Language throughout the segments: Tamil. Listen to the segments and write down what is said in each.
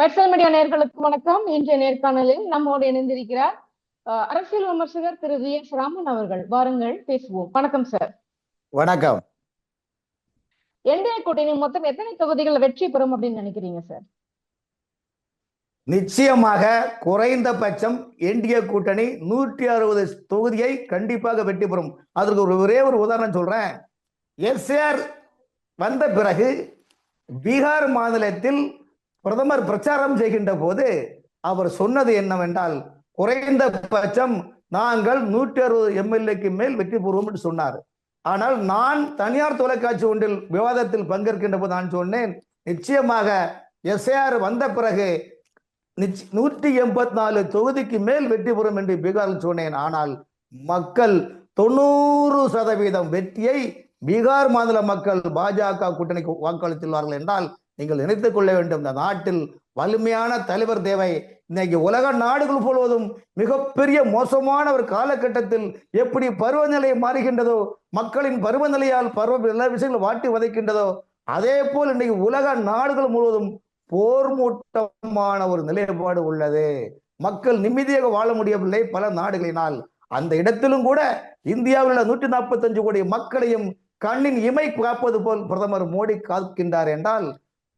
மெட்சல் மீடியா நேர்களுக்கு வணக்கம். இன்றைய நேர்காணலில் நம்மோடு இணைந்திருக்கிறார் அரசியல் விமர்சகர் திரு வி. எஸ். ராமன் அவர்கள். வாருங்கள் பேசுவோம். வணக்கம் சார். வணக்கம். என்டிஏ கூட்டணி மொத்தம் எத்தனை தொகுதிகள் வெற்றி பெறும் அப்படின்னு நினைக்கிறீங்க சார்? நிச்சயமாக குறைந்தபட்சம் என்டிஏ கூட்டணி நூற்றி அறுபது தொகுதியை கண்டிப்பாக வெற்றி பெறும். அதற்கு ஒரு ஒரே ஒரு உதாரணம் சொல்றேன். எஸ்ஆர் வந்த பிறகு பீகார் மாநிலத்தில் பிரதமர் பிரச்சாரம் செய்கின்ற போது அவர் சொன்னது என்னவென்றால் குறைந்தபட்சம் நாங்கள் நூற்றி அறுபது எம்எல்ஏக்கு மேல் வெற்றி பெறுவோம் என்று சொன்னார். ஆனால் நான் தனியார் தொலைக்காட்சி ஒன்றில் விவாதத்தில் பங்கேற்கின்ற போது நான் சொன்னேன் நிச்சயமாக எஸ்ஏஆர் வந்த பிறகு நிச்ச- நூற்றி எண்பத்தி நாலு தொகுதிக்கு மேல் வெற்றி பெறும் என்று பீகாரில் சொன்னேன். ஆனால் மக்கள் தொண்ணூறு சதவீதம் வெற்றியை பீகார் மாநில மக்கள் பாஜக கூட்டணிக்கு வாக்களித்துள்ளார்கள் என்றால் நீங்கள் நினைத்துக் கொள்ள வேண்டும். இந்த நாட்டில் வலிமையான தலைவர் தேவை. இன்னைக்கு உலக நாடுகள் முழுவதும் மிகப்பெரிய மோசமான ஒரு காலகட்டத்தில் எப்படி பருவநிலை மாறுகின்றதோ மக்களின் பருவநிலையால் பருவ எல்லா விஷயங்களும் வாட்டி வதைக்கின்றதோ அதே போல் இன்னைக்கு உலக நாடுகள் முழுவதும் போர் மூட்டமான ஒரு நிலைப்பாடு உள்ளது. மக்கள் நிம்மதியாக வாழ முடியவில்லை பல நாடுகளினால். அந்த இடத்திலும் கூட இந்தியாவில் உள்ள நூற்றி நாற்பத்தஞ்சு கோடி மக்களையும் கண்ணின் இமை காப்பது போல் பிரதமர் மோடி காக்கின்றார் என்றால்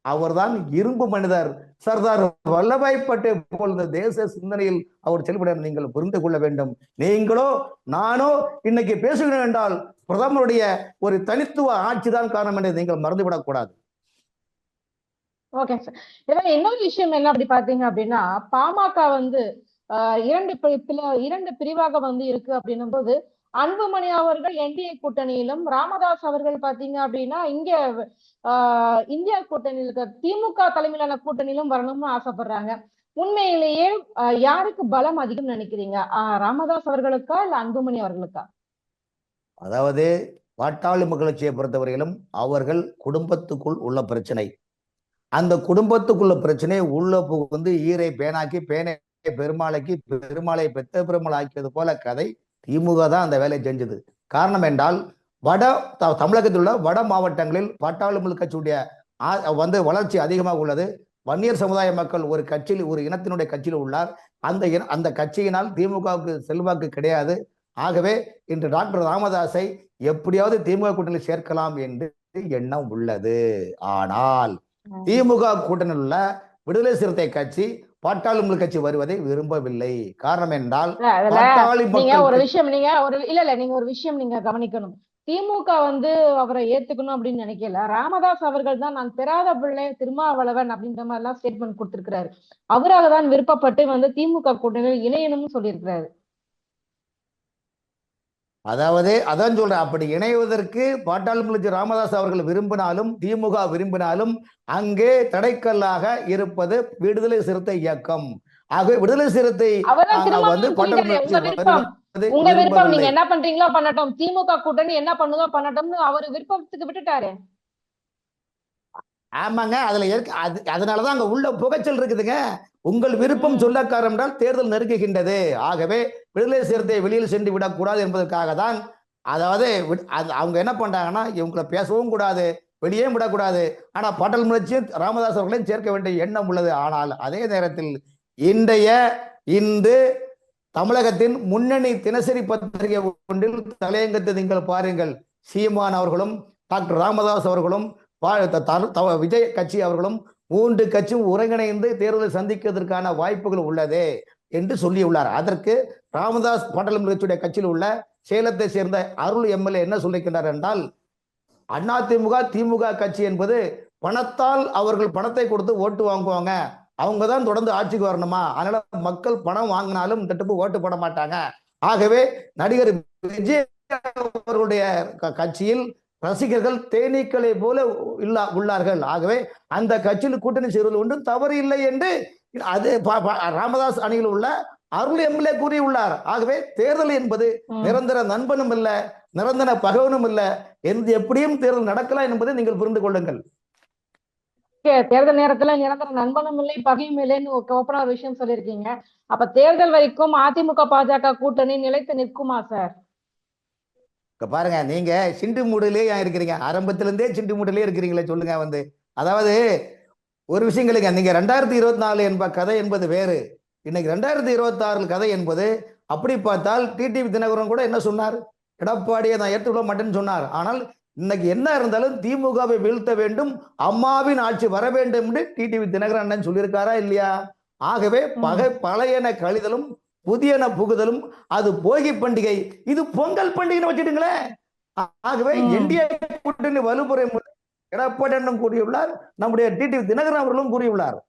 அவர்தான் இரும்பு மனிதர். சர்தார் வல்லபாய் பட்டேல் போல் இந்த தேச சிந்தனையில் அவர் செயல்பட நீங்கள் புரிந்து கொள்ள வேண்டும். நீங்களோ நானோ இன்னைக்கு பேசுகிறோம் என்றால் பிரதமருடைய ஒரு தனித்துவ ஆட்சி தான் காரணம் என்று நீங்கள் மறந்துவிடக் கூடாது. ஓகே சார் இதுல இன்னொரு விஷயம் என்ன அப்படி பாத்தீங்க அப்படின்னா பாமக வந்து ஆஹ், இரண்டு இரண்டு பிரிவாக வந்து இருக்கு அப்படின்னும் போது அன்புமணி அவர்கள் என்டிஏ கூட்டணியிலும் ராமதாஸ் அவர்கள் பாத்தீங்க அப்படின்னா இங்க ஆஹ், இந்தியா கூட்டணியில இருக்க திமுக தலைமையிலான கூட்டணியிலும் வரணும்னு ஆசைப்படுறாங்க. உண்மையிலேயே யாருக்கு பலம் அதிகம் நினைக்கிறீங்க? ராமதாஸ் அவர்களுக்கா இல்ல அன்புமணி அவர்களுக்கா? அதாவது பாட்டாளி மகிழ்ச்சியை பொறுத்தவரையிலும் அவர்கள் குடும்பத்துக்குள் உள்ள பிரச்சனை. அந்த குடும்பத்துக்குள்ள பிரச்சனை உள்ள புகுந்து ஈரை பேனாக்கி பேனை பெருமாளைக்கு பெருமாளை பெத்த பெருமாள் ஆக்கியது போல கதை திமுக தான் அந்த வேலையை செஞ்சது. காரணம் என்றால் வட தமிழகத்தில் உள்ள வட மாவட்டங்களில் பாட்டாளி மக்கள் கட்சியுடைய வந்து வளர்ச்சி அதிகமாக உள்ளது. வன்னியர் சமுதாய மக்கள் ஒரு கட்சியில் ஒரு இனத்தினுடைய கட்சியில் உள்ளார். அந்த இன- அந்த கட்சியினால் திமுகவுக்கு செல்வாக்கு கிடையாது. ஆகவே இன்று டாக்டர் ராமதாஸை எப்படியாவது திமுக கூட்டணியில் சேர்க்கலாம் என்று எண்ணம் உள்ளது. ஆனால் திமுக கூட்டணியில் உள்ள விடுதலை சிறுத்தை கட்சி பாட்டாளி மக்கள் கட்சி வருவதை விரும்பவில்லை. காரணம் என்றால் நீங்க ஒரு விஷயம் நீங்க ஒரு இல்ல இல்ல நீங்க ஒரு விஷயம் நீங்க கவனிக்கணும். திமுக வந்து அவரை ஏத்துக்கணும் அப்படின்னு நினைக்கல. ராமதாஸ் அவர்கள் தான் நான் பெறாத பிள்ளை திருமாவளவன் அப்படின்ற மாதிரி எல்லாம் ஸ்டேட்மெண்ட் கொடுத்திருக்கிறாரு. அவராக தான் விருப்பப்பட்டு வந்து திமுக கூட்டணியில் இணையணும்னு சொல்லியிருக்கிறாரு. அதாவது அதான் சொல்றேன் அப்படி இணைவதற்கு பாட்டாளி ராமதாஸ் அவர்கள் விரும்பினாலும் திமுக விரும்பினாலும் அங்கே தடைக்கல்லாக இருப்பது விடுதலை சிறுத்தை இயக்கம். ஆகவே விடுதலை சிறுத்தை வந்து உங்க விருப்பம் நீங்க. என்ன பண்றீங்களோ பண்ணட்டும். திமுக கூட்டணி என்ன பண்ணுதோ பண்ணட்டும்னு அவர் விருப்பத்துக்கு விட்டுட்டாரு. ஆமாங்க அதுல ஏற்க அது அதனாலதான் அங்க உள்ள புகைச்சல் இருக்குதுங்க. உங்கள் விருப்பம் ம். சொல்ல காரணம் என்றால் தேர்தல் நெருங்குகின்றது. ஆகவே விடுதலை சிறுத்தை வெளியில் சென்று விடக்கூடாது என்பதற்காக தான் அதாவது அவங்க என்ன பண்றாங்கன்னா இவங்களை பேசவும் கூடாது வெளியே விடக்கூடாது. ஆனா பாட்டல் முயற்சியும் ராமதாஸ் அவர்களையும் சேர்க்க வேண்டிய எண்ணம் உள்ளது. ஆனால் அதே நேரத்தில் இன்றைய இன்று தமிழகத்தின் முன்னணி தினசரி பத்திரிகை ஒன்றில் தலையங்கத்தை நீங்கள் பாருங்கள். சீமான் அவர்களும் டாக்டர் ராமதாஸ் அவர்களும் விஜய் கட்சி அவர்களும் மூன்று கட்சியும் ஒருங்கிணைந்து தேர்தலை சந்திக்கிறதுக்கான வாய்ப்புகள் உள்ளது என்று சொல்லியுள்ளார். அதற்கு ராமதாஸ் பாட்டலம் கட்சியுடைய கட்சியில் உள்ள சேலத்தை சேர்ந்த அருள் எம்எல்ஏ என்ன சொல்லியிருக்கின்றார் என்றால் அதிமுக திமுக கட்சி என்பது பணத்தால் அவர்கள் பணத்தை கொடுத்து ஓட்டு வாங்குவாங்க. அவங்க தான் தொடர்ந்து ஆட்சிக்கு வரணுமா? அதனால மக்கள் பணம் வாங்கினாலும் திட்டப்பு ஓட்டு போட மாட்டாங்க. ஆகவே நடிகர் விஜய் அவர்களுடைய க- கட்சியில் ரசிகர்கள் தேனீக்களை போல இல்லா உள்ளார்கள். ஆகவே அந்த கட்சியில் கூட்டணி சேருவது ஒன்றும் தவறு இல்லை என்று அது ராமதாஸ் அணியில் உள்ள அருள் எம்எல்ஏ கூறியுள்ளார். ஆகவே தேர்தல் என்பது. நிரந்தர நண்பனும் இல்ல நிரந்தர பகவனும் இல்ல. எந்த எப்படியும் தேர்தல் நடக்கலாம் என்பதை நீங்கள் புரிந்து கொள்ளுங்கள். தேர்தல் நேரத்துல நிரந்தர நண்பனும் இல்லை பகையும் இல்லைன்னு ஓப்பனா ஒரு விஷயம் சொல்லியிருக்கீங்க. அப்ப தேர்தல் வரைக்கும் அதிமுக பாஜக கூட்டணி நிலைத்து நிற்குமா சார்? இங்க பாருங்க நீங்க சிண்டு மூடிலே ஏன் இருக்கிறீங்க? ஆரம்பத்துல இருந்தே சிண்டு மூடிலே இருக்கிறீங்களே சொல்லுங்க வந்து. அதாவது ஒரு விஷயம் கேளுங்க நீங்க ரெண்டாயிரத்தி இருபத்தி நாலு என்ப கதை என்பது வேறு. இன்னைக்கு ரெண்டாயிரத்தி இருபத்தி ஆறு கதை என்பது அப்படி பார்த்தால் டிடிவி தினகரன் கூட என்ன சொன்னார்? எடப்பாடியை நான் ஏற்றுக்கொள்ள மாட்டேன்னு சொன்னார். ஆனால் இன்னைக்கு என்ன இருந்தாலும் திமுகவை வீழ்த்த வேண்டும் அம்மாவின் ஆட்சி வர வேண்டும் என்று டிடிவி தினகரன் அண்ணன் சொல்லியிருக்காரா இல்லையா? ஆகவே பகை பழையன கழிதலும் புதியன புகுதலும் அது போகி பண்டிகை. இது பொங்கல் பண்டிகைன்னு வச்சுட்டுங்களேன் ஆகவே. என்டிஏ கூட்டணி வலுப்புறை முதல் எடப்பாடி அண்ணன் கூறியுள்ளார். நம்முடைய டிடிவி தினகரன் அவர்களும் கூறியுள்ளார்.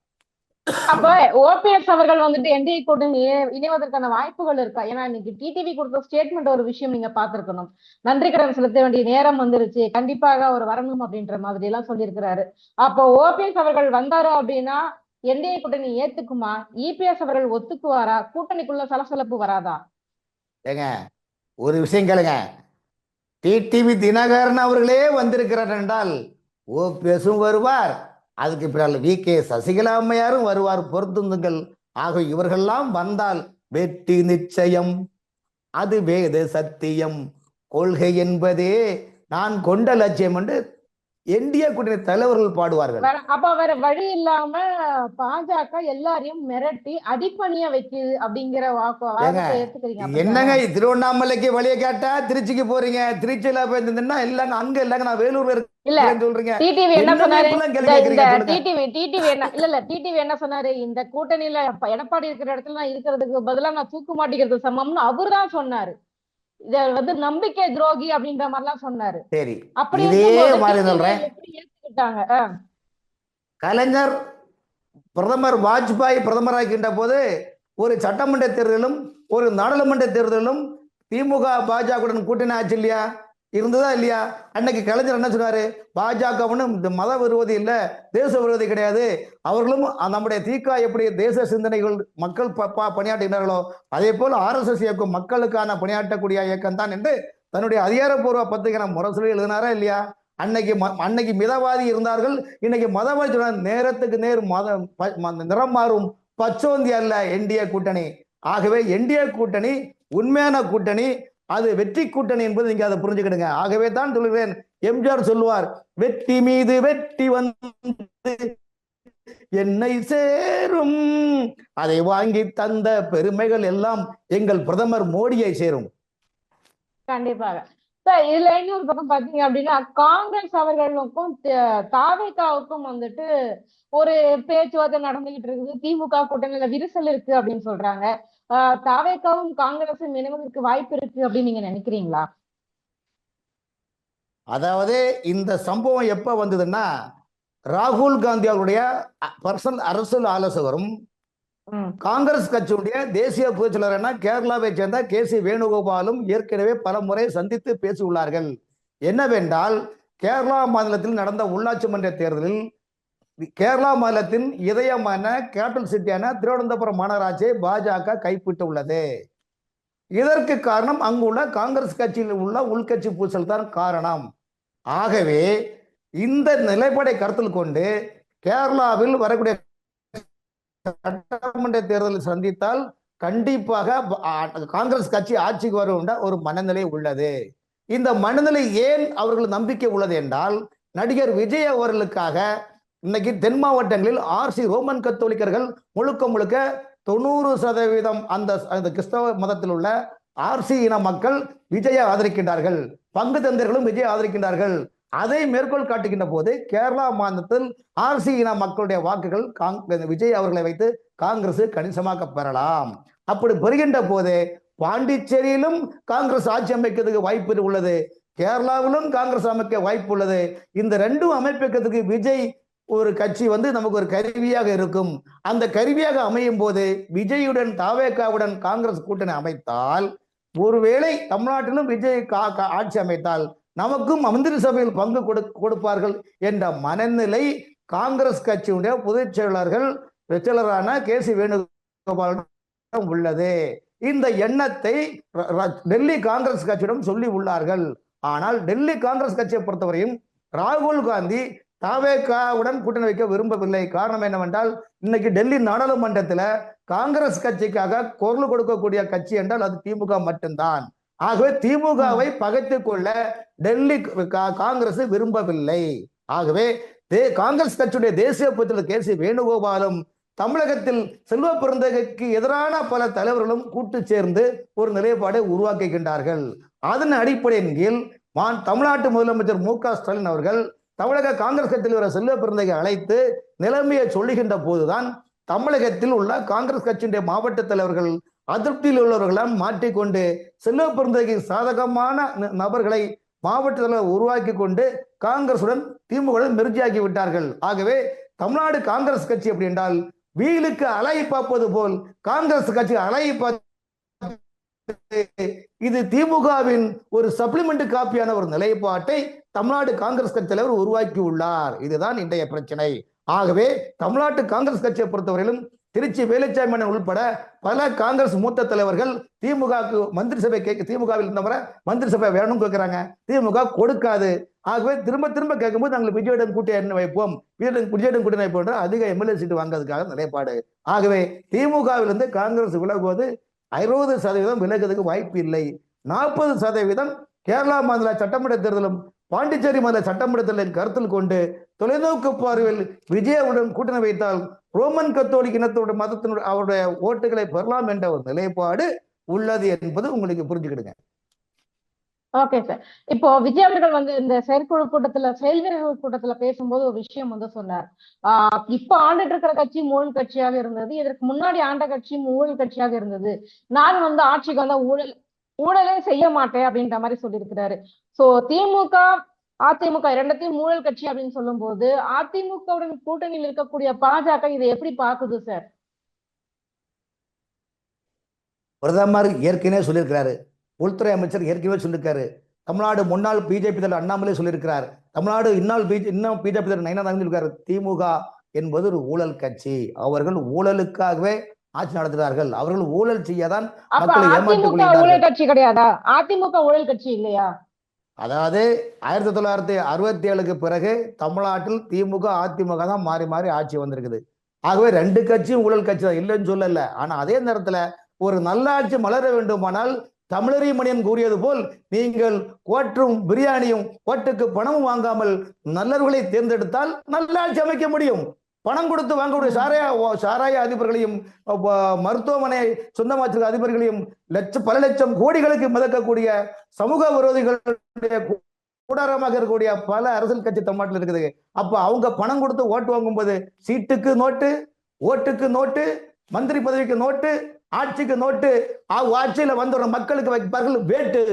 அப்ப ஓபிஎஸ் அவர்கள் வந்துட்டு என்டிஏ கூட்டணி இணை- இணைவதற்கான வாய்ப்புகள் இருக்கா? ஏன்னா இன்னைக்கு டிடிவி கொடுத்த ஸ்டேட்மெண்ட் ஒரு விஷயம் நீங்க பார்த்திருக்கணும். நன்றி கடன் செலுத்த வேண்டிய நேரம் வந்துருச்சு. கண்டிப்பாக அவர் வரணும் அப்படின்ற மாதிரி எல்லாம் சொல்லியிருக்கிறாரு. அப்போ ஓபிஎஸ் அவர்கள் வந்தாரு அப்படின்னா என்டிஏ கூட்டணி ஏத்துக்குமா? இபிஎஸ் அவர்கள் ஒத்துக்குவாரா? கூட்டணிக்குள்ள சலசலப்பு வராதா? ஏங்க ஒரு விஷயம் கேளுங்க. டிடிவி தினகரன் அவர்களே வந்திருக்கிறார் என்றால் ஓபிஎஸும் வருவார். அதுக்கு பிறகு வி கே சசிகலா அம்மையாரும் வருவார். பொருத்துந்துங்கள் ஆக இவர்கள்லாம் வந்தால் வெற்றி நிச்சயம். அது வேத சத்தியம். கொள்கை என்பதே நான் கொண்ட லட்சியம் என்று என்டிஏ கூட்டணி தலைவர்கள் பாடுவார்கள். அப்ப வேற வழி இல்லாம பாஜக எல்லாரையும் மிரட்டி அடிப்பணிய வைக்குது அப்படிங்கிற? என்னங்க திருவண்ணாமலைக்கு வழியை கேட்டா திருச்சிக்கு போறீங்க? திருச்சியில போயிருந்ததுன்னா இல்லங்க அங்க இல்லங்க நான் வேலூர்ல இல்ல இருக்கேன்னு சொல்றீங்க. டிடிவி என்ன சொன்னாரு. டிடிவி டிடிவி என்ன இல்ல இல்ல டிடிவி என்ன சொன்னாரு? இந்த கூட்டணியில எடப்பாடி இருக்கிற இடத்துல நான் இருக்கிறதுக்கு பதிலா நான் தூக்கு மாட்டிக்கிறது சமம்னு அவர்தான் சொன்னாரு. இத வந்து நம்பிக்கை துரோகி அப்படின்ற மாதிரி எல்லாம் சொன்னாரு. சரி. அப்படி இதே மாதிரி சொல்றேன். ஏத்துக்கிட்டாங்க? கலைஞர் பிரதமர் வாஜ்பாய் பிரதமராகின்ற போது ஒரு சட்டமன்ற தேர்தலும் ஒரு நாடாளுமன்ற தேர்தலும் திமுக பாஜகவுடன் கூட்டணி ஆச்சு இல்லையா? இருந்ததா இல்லையா? அன்னைக்கு கலைஞர் என்ன சொன்னாரு? பாஜகவுன்னு இந்த மத விரோதி இல்லை தேச விரோதி கிடையாது. அவர்களும் நம்முடைய தீக்கா எப்படி தேச சிந்தனைகள் மக்கள் ப- ப- பணியாற்றுகிறார்களோ அதே போல் ஆர்எஸ்எஸ் இயக்கம் மக்களுக்கான பணியாற்றக்கூடிய இயக்கம் தான் என்று தன்னுடைய அதிகாரப்பூர்வ பத்திரிகை முரசொலி எழுதினாரா இல்லையா? அன்னைக்கு ம- அன்னைக்கு மிதவாதி இருந்தார்கள். இன்னைக்கு மதவாதி சொன்னார். நேரத்துக்கு நேர் மத நிறம் மாறும். பச்சோந்தி அல்ல என்டிஏ கூட்டணி. ஆகவே என்டிஏ கூட்டணி உண்மையான கூட்டணி. அது வெற்றி கூட்டணி என்பது நீங்க அதை புரிஞ்சுக்கிடுங்க. ஆகவே தான் சொல்கிறேன் எம்ஜிஆர் சொல்லுவார் வெற்றி மீது வெற்றி வந்து என்னை சேரும். அதை வாங்கி தந்த பெருமைகள் எல்லாம் எங்கள் பிரதமர் மோடியை சேரும். கண்டிப்பாக. சார் இதுல இன்னொரு பக்கம் பாத்தீங்க அப்படின்னா காங்கிரஸ் அவர்களுக்கும் த- தாவேகாவுக்கும் வந்துட்டு ஒரு பேச்சுவார்த்தை நடந்துகிட்டு இருக்குது. திமுக கூட்டணியில விரிசல் இருக்கு அப்படின்னு சொல்றாங்க. ஆஹ் தாவேகாவும் காங்கிரசும் இணைவதற்கு வாய்ப்பு இருக்கு அப்படின்னு நீங்க நினைக்கிறீங்களா? அதாவது இந்த சம்பவம் எப்ப வந்ததுன்னா ராகுல் காந்தி அவருடைய பர்சனல் அரசியல் ஆலோசகரும் காங்கிரஸ் கட்சியுடைய தேசிய பொதுச்செயலர் என கேரளாவை சேர்ந்த கே சி வேணுகோபாலும் ஏற்கனவே பல முறை சந்தித்து பேசியுள்ளார்கள். என்னவென்றால் கேரளா மாநிலத்தில் நடந்த உள்ளாட்சி மன்ற தேர்தலில் கேரளா மாநிலத்தின் இதயமான கேபிட்டல் சிட்டியான திருவனந்தபுரம் மாநகராட்சியை பாஜக கைப்பற்றுள்ளது இதற்கு காரணம் அங்குள்ள காங்கிரஸ் கட்சியில் உள்ள உள்கட்சி பூசல் தான் காரணம். ஆகவே இந்த நிலைப்பாடை கருத்தில் கொண்டு கேரளாவில் வரக்கூடிய சட்டமன்ற தேர்தலில் சந்தித்தால் கண்டிப்பாக காங்கிரஸ் கட்சி ஆட்சிக்கு வரும் ஒரு மனநிலை உள்ளது. இந்த மனநிலை ஏன் அவர்கள் நம்பிக்கை உள்ளது என்றால் நடிகர் விஜய் அவர்களுக்காக இன்னைக்கு தென் மாவட்டங்களில் ஆர்சி ரோமன் கத்தோலிக்கர்கள் முழுக்க முழுக்க தொண்ணூறு சதவீதம் அந்த அந்த கிறிஸ்தவ மதத்தில் உள்ள ஆர்சி இன மக்கள் விஜயை ஆதரிக்கின்றார்கள். பங்கு தந்தர்களும் விஜய் ஆதரிக்கின்றார்கள். அதை மேற்கோள் காட்டுகின்ற போது கேரளா மாநிலத்தில் ஆர்சி இன மக்களுடைய வாக்குகள் காங் விஜய் அவர்களை வைத்து காங்கிரஸ் கணிசமாக பெறலாம். அப்படி பெறுகின்ற போது பாண்டிச்சேரியிலும் காங்கிரஸ் ஆட்சி அமைக்கிறதுக்கு வாய்ப்பு உள்ளது. கேரளாவிலும் காங்கிரஸ் அமைக்க வாய்ப்பு உள்ளது. இந்த ரெண்டும் அமைப்பிக்கிறதுக்கு விஜய் ஒரு கட்சி வந்து நமக்கு ஒரு கருவியாக இருக்கும். அந்த கருவியாக அமையும் போது விஜயுடன் தாவேகாவுடன் காங்கிரஸ் கூட்டணி அமைத்தால் ஒருவேளை தமிழ்நாட்டிலும் விஜய் கா- ஆட்சி அமைத்தால் நமக்கும் மந்திரி சபையில் பங்கு கொடு கொடுப்பார்கள் என்ற மனநிலை காங்கிரஸ் கட்சியுடைய பொதுச் செயலாளர்கள் செயலரான கே சி வேணுகோபாலிடம் உள்ளது. இந்த எண்ணத்தை ர- டெல்லி காங்கிரஸ் கட்சியிடம் சொல்லி உள்ளார்கள். ஆனால் டெல்லி காங்கிரஸ் கட்சியை பொறுத்தவரையும் ராகுல் காந்தி தாவேகாவுடன் கூட்டணி வைக்க விரும்பவில்லை. காரணம் என்னவென்றால் இன்னைக்கு டெல்லி நாடாளுமன்றத்தில் காங்கிரஸ் கட்சிக்காக குரல் கொடுக்கக்கூடிய கட்சி என்றால் அது திமுக மட்டும்தான். ஆகவே திமுகவை பகைத்துக் கொள்ள டெல்லி காங்கிரஸ் விரும்பவில்லை. ஆகவே தே காங்கிரஸ் கட்சியுடைய தேசிய பொதுச்செயலர் கே. சி. வேணுகோபாலும் தமிழகத்தில் செல்வ பெருந்தகைக்கு எதிரான பல தலைவர்களும் கூட்டு சேர்ந்து ஒரு நிலைப்பாடை உருவாக்குகின்றார்கள். அதன் அடிப்படையின் கீழ் மான் தமிழ்நாட்டு முதலமைச்சர் மு க. ஸ்டாலின் அவர்கள் தமிழக காங்கிரஸ் கட்சியில் தலைவர் செல்வ பெருந்தகை அழைத்து நிலைமையை சொல்லுகின்ற போதுதான் தமிழகத்தில் உள்ள காங்கிரஸ் கட்சியினுடைய மாவட்ட தலைவர்கள் அதிருப்தியில் உள்ளவர்களாம் மாற்றிக்கொண்டு செல்வ பெருந்தகைக்கு சாதகமான ந- நபர்களை மாவட்டத்தில் உருவாக்கி கொண்டு காங்கிரசுடன் திமுக மெர்ஜியாக்கி விட்டார்கள். ஆகவே தமிழ்நாடு காங்கிரஸ் கட்சி அப்படி என்றால் வீலுக்கு அலை பார்ப்பது போல் காங்கிரஸ் கட்சி அலை பார்த்து இது திமுகவின் ஒரு சப்ளிமெண்ட் காப்பியான ஒரு நிலைப்பாட்டை தமிழ்நாடு காங்கிரஸ் கட்சி தலைவர் உருவாக்கி உள்ளார் இதுதான் இன்றைய பிரச்சனை. ஆகவே தமிழ்நாட்டு காங்கிரஸ் கட்சியை பொறுத்தவரையிலும் திருச்சி வேலுச்சாமி மன்னன் உள்பட பல காங்கிரஸ் மூத்த தலைவர்கள் திமுகவுக்கு மந்திரி சபை கேட்க திமுகவில் இருந்தவரை மந்திரி சபை வேணும்னு கேட்கிறாங்க. திமுக கொடுக்காது. ஆகவே திரும்ப திரும்ப கேட்கும்போது நாங்கள் விஜயிடம் கூட்டி என்ன வைப்போம்? விஜயிடம் விஜயிடம் கூட்டி வைப்போம் அதிக எம்எல்ஏ சீட்டு வாங்குறதுக்காக நிலைப்பாடு. ஆகவே திமுகவிலிருந்து காங்கிரஸ் விலகுவது அறுபது சதவீதம் விலகுறதுக்கு வாய்ப்பு இல்லை. நாற்பது சதவீதம் கேரளா மாநில சட்டமன்ற தேர்தலும் பாண்டிச்சேரி மாநில சட்டமன்ற தேர்தலை கருத்தில் கொண்டு தொலைநோக்கு பார்வையில் விஜயவுடன் கூட்டணி வைத்தால் ரோமன் கத்தோலிக் இனத்தோட மதத்தினுடைய அவருடைய ஓட்டுகளை பெறலாம் என்ற ஒரு நிலைப்பாடு உள்ளது என்பது உங்களுக்கு புரிஞ்சுக்கிடுங்க. ஓகே சார் இப்போ விஜய் அவர்கள் வந்து இந்த செயற்குழு கூட்டத்துல செயல்வீரர்கள் கூட்டத்துல பேசும்போது ஒரு விஷயம் வந்து சொன்னார். ஆஹ் இப்ப ஆண்டுட்டு இருக்கிற கட்சி ஊழல் கட்சியாக இருந்தது இதற்கு முன்னாடி ஆண்ட கட்சியும் ஊழல் கட்சியாக இருந்தது. நான் வந்து ஆட்சிக்கு வந்தா ஊழல் ஊழலே செய்ய மாட்டேன் அப்படின்ற மாதிரி சொல்லியிருக்கிறாரு. சோ திமுக அதிமுக இரண்டத்தையும் ஊழல் கட்சி அப்படின்னு சொல்லும்போது அதிமுகவுடன் கூட்டணியில் இருக்கக்கூடிய பாஜக இதை எப்படி பாக்குது சார்? பிரதமர் ஏற்கனவே சொல்லியிருக்கிறாரு. உள்துறை அமைச்சர் ஏற்கனவே சொல்லியிருக்காரு. தமிழ்நாடு முன்னாள் பிஜேபி தலைவர் அண்ணாமலை சொல்லியிருக்கிறார். தமிழ்நாடு இன்னால் பிஜே இன்னும் பிஜேபி தலைவர் நயனார் சொல்லியிருக்காரு. திமுக என்பது ஒரு ஊழல் கட்சி. அவர்கள் ஊழலுக்காகவே ஆட்சி நடத்துகிறார்கள். அவர்கள் ஊழல் செய்யதான் மக்களை ஏமாற்றிக் கொள்கிறார்கள். அதிமுக ஊழல் கட்சி இல்லையா? அதாவது ஆயிரத்தி தொள்ளாயிரத்தி அறுபத்தி ஏழுக்கு பிறகு தமிழ்நாட்டில் திமுக அதிமுக தான் மாறி மாறி ஆட்சி வந்திருக்குது. ஆகவே ரெண்டு கட்சியும் ஊழல் கட்சி தான் இல்லைன்னு சொல்லல. ஆனா அதே நேரத்துல ஒரு நல்லாட்சி மலர வேண்டுமானால் தமிழறி மணியன் கூறியது போல் நீங்கள் கோற்றும் பிரியாணியும் கோட்டுக்கு பணமும் வாங்காமல் நல்லவர்களை தேர்ந்தெடுத்தால் நல்லாட்சி அமைக்க முடியும். பணம் கொடுத்து வாங்கக்கூடிய சாராய சாராய அதிபர்களையும் மருத்துவமனை சொந்தமாச்சிருக்க அதிபர்களையும் லட்சம் பல லட்சம் கோடிகளுக்கு மிதக்கக்கூடிய சமூக விரோதிகளுடைய கூடாரமாக இருக்கக்கூடிய பல அரசியல் கட்சி தமிழ்நாட்டில் இருக்குது. அப்ப அவங்க பணம் கொடுத்து ஓட்டு வாங்கும்போது சீட்டுக்கு நோட்டு ஓட்டுக்கு நோட்டு மந்திரி பதவிக்கு நோட்டு ஆட்சிக்கு நோட்டு ஆட்சியில வந்துடுற மக்களுக்கு வைப்பார்கள் வேட்டு.